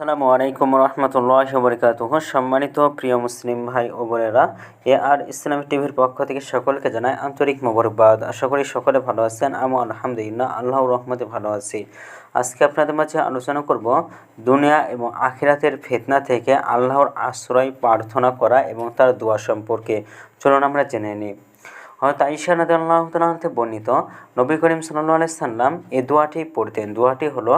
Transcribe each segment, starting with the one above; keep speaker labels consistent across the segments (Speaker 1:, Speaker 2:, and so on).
Speaker 1: আসসালামু আলাইকুম রহমতুল্লাহ বরকাত সম্মানিত প্রিয় মুসলিম ভাই ও বোনেরা, এ আর ইসলামিক টিভির পক্ষ থেকে সকলকে জানাই আন্তরিক মোবারকবাদ। আশা করি সকলে ভালো আছেন আমি আলহামদুলিল্লাহ আল্লাহ রহমতে ভালো আছি। আজকে আপনাদের মাঝে আলোচনা করব দুনিয়া এবং আখিরাতের ফেতনা থেকে আল্লাহর আশ্রয় প্রার্থনা করা এবং তার দোয়া সম্পর্কে। চলুন আমরা জেনে নিই। হয়তো আইসা নদী আল্লাহ বর্ণিত, নবী করিম সাল্লাহ আলাইসাল্লাম সাল্লাম এই দোয়াটি পড়তেন। দোয়াটি হলো,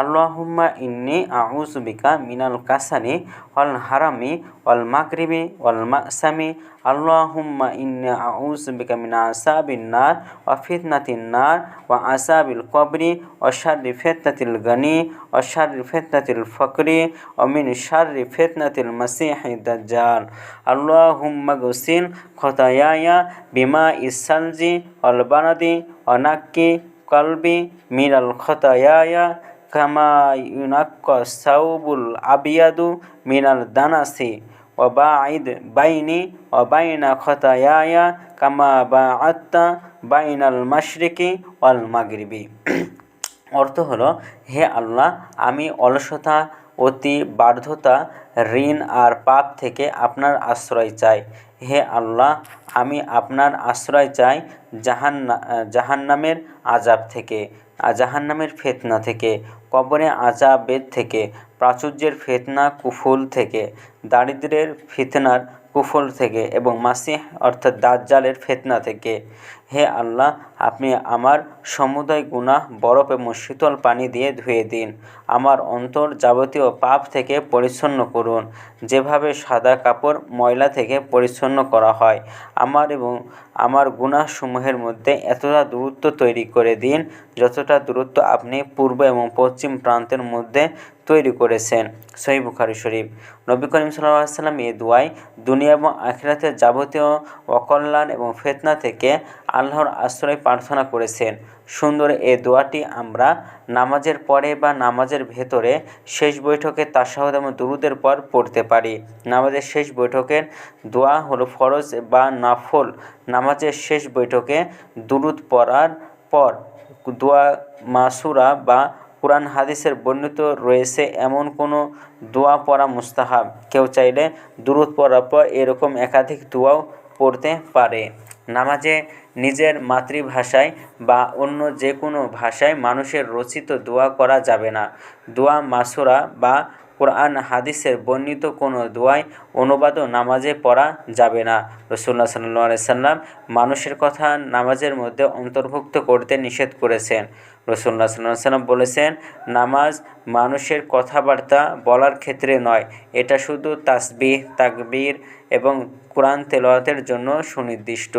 Speaker 1: আল্লাহুম্মা ইন্নি আউজ বিকা মিনাল কাসানি ওয়াল হারামি অল মাগরিবি অল মাসামি আল্লাহুম্মা ইন্নি আউজ বিকা মিনা আসাবিন নার ওয়া ফিতনাতিন নার ওয়া আসাবিল কবরি ওয়া শাররি ফিতনাতিল গনি ওয়া শাররি ফিতনাতিল ফকরি ওয়া মিন শাররি ফিতনাতিল মাসিহি দাজ্জাল আল্লাহুম্মা গসিল খতায়ায়া বিমা ইসালজি ওয়াল বানাদি ওয়া নাক্কি কলবি মিনাল খতায়ায়া কামা ইউনাক্কা সাউবুল আবিয়াদু মিনাল দানাসি ও بيني বাইনি خطاياي বাইনা باعدت কামা বা আত্মা বাইনাল মাশরিকি ওয়াল মাগরিবি অর্থ হলো, হে আল্লাহ, আমি অলসতা, অতি বার্ধতা, ঋণ আর পাপ থেকে আপনার আশ্রয় চাই। হে আল্লাহ, আমি আপনার আশ্রয় চাই জাহান্না, জাহান্নামের আজাব থেকে, জাহান্নামের ফেতনা থেকে, কবরে আজাবের থেকে, প্রাচুর্যের ফেতনা কুফুল থেকে, দারিদ্রের ফিতনার কুফল থেকে এবং মাসিহ অর্থাৎ দাজ্জালের ফেতনা থেকে। হে আল্লাহ, আপনি আমার সমুদয় গুনাহ বরফ এবং শীতল পানি দিয়ে ধুয়ে দিন। আমার অন্তর যাবতীয় পাপ থেকে পরিচ্ছন্ন করুন। যেভাবে সাদা কাপড় ময়লা থেকে পরিচ্ছন্ন করা হয়। আমার এবং আমার গুনাহসমূহের মধ্যে এতটা দূরত্ব তৈরি করে দিন, যতটা দূরত্ব আপনি পূর্ব এবং পশ্চিম প্রান্তের মধ্যে তৈরি করেছেন। সহি বুখারি শরীফ। নবী করিম সাল্লাম এ দোয়াই দুনিয়া এবং আখিরাতের যাবতীয় অকল্যাণ এবং ফেতনা থেকে আল্লাহর আশ্রয় প্রার্থনা করেছেন। সুন্দর এ দোয়াটি আমরা নামাজের পরে বা নামাজের ভেতরে শেষ বৈঠকে তাসাহদ এবং দুরুদের পর পড়তে পারি। নামাজের শেষ বৈঠকের দোয়া হলো ফরজ বা নাফল। নামাজের শেষ বৈঠকে দুরুদ পড়ার পর দোয়া মাসুরা বা কোরআন হাদিসের বর্ণিত রয়েছে, এমন কোনো দোয়া পড়া মুস্তাহাব। কেউ চাইলে দূরত পড়ার পর এরকম একাধিক দোয়াও পড়তে পারে। নামাজে নিজের মাতৃভাষায় বা অন্য যে কোনো ভাষায় মানুষের রচিত দোয়া করা যাবে না। দোয়া মাসুরা বা কোরআন, হাদিসের বর্ণিত কোনো দোয়াই অনুবাদও নামাজে পড়া যাবে না। রসুল্লাহ সাল্লাহ সাল্লাম মানুষের কথা নামাজের মধ্যে অন্তর্ভুক্ত করতে নিষেধ করেছেন। রসুল্লাহ সাল্লাহ সাল্লাম বলেছেন, নামাজ মানুষের কথাবার্তা বলার ক্ষেত্রে নয়। এটা শুধু তাসবিহ, তাকবীর এবং কোরআন তেলাওয়াতের জন্য সুনির্দিষ্ট।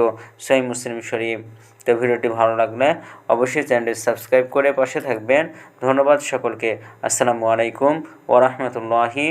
Speaker 1: সই মুসলিম শরীফ। তো ভিডিওটি ভালো লাগলে অবশ্যই চ্যানেলটি সাবস্ক্রাইব করে পাশে থাকবেন। ধন্যবাদ সকলকে। আসসালামু আলাইকুম ওরহমতুল্লাহি